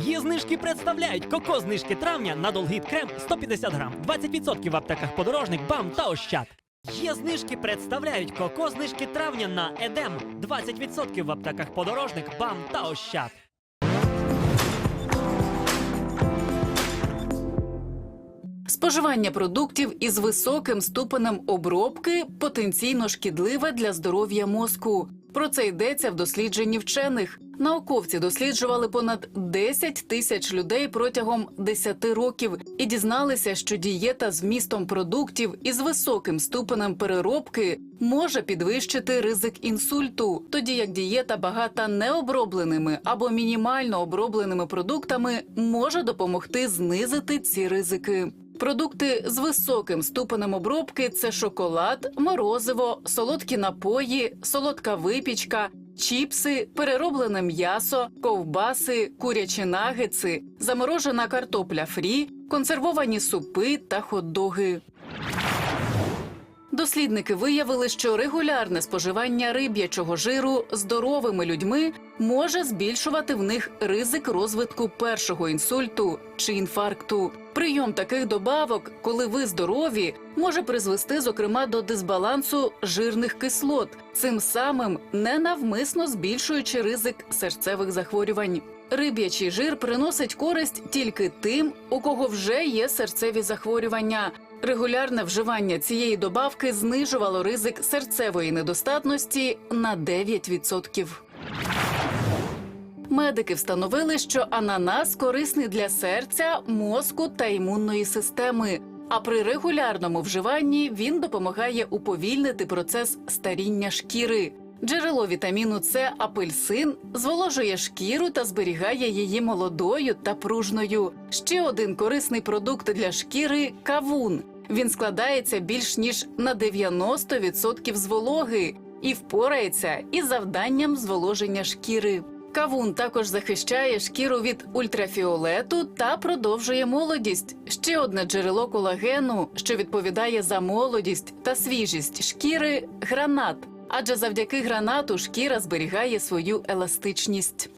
Є знижки представляють коко знижки травня на Долгіт крем 150 грам, 20% в аптеках подорожник, бам та ощад. Є знижки представляють коко знижки травня на Едем 20% в аптеках подорожник, бам та ощад. Споживання продуктів із високим ступенем обробки потенційно шкідливе для здоров'я мозку. Про це йдеться в дослідженні вчених. Науковці досліджували понад 10 тисяч людей протягом 10 років і дізналися, що дієта з вмістом продуктів із високим ступенем переробки може підвищити ризик інсульту, тоді як дієта багата необробленими або мінімально обробленими продуктами може допомогти знизити ці ризики. Продукти з високим ступенем обробки це шоколад, морозиво, солодкі напої, солодка випічка, чіпси, перероблене м'ясо, ковбаси, курячі нагетси, заморожена картопля фрі, консервовані супи та хот-доги. Дослідники виявили, що регулярне споживання риб'ячого жиру здоровими людьми може збільшувати в них ризик розвитку першого інсульту чи інфаркту. Прийом таких добавок, коли ви здорові, може призвести, зокрема, до дисбалансу жирних кислот, цим самим ненавмисно збільшуючи ризик серцевих захворювань. Риб'ячий жир приносить користь тільки тим, у кого вже є серцеві захворювання. Регулярне вживання цієї добавки знижувало ризик серцевої недостатності на 9%. Медики встановили, що ананас корисний для серця, мозку та імунної системи. А при регулярному вживанні він допомагає уповільнити процес старіння шкіри. Джерело вітаміну С апельсин зволожує шкіру та зберігає її молодою та пружною. Ще один корисний продукт для шкіри кавун. Він складається більш ніж на 90% з вологи і впорається із завданням зволоження шкіри. Кавун також захищає шкіру від ультрафіолету та продовжує молодість. Ще одне джерело колагену, що відповідає за молодість та свіжість шкіри гранат. Адже завдяки гранату шкіра зберігає свою еластичність.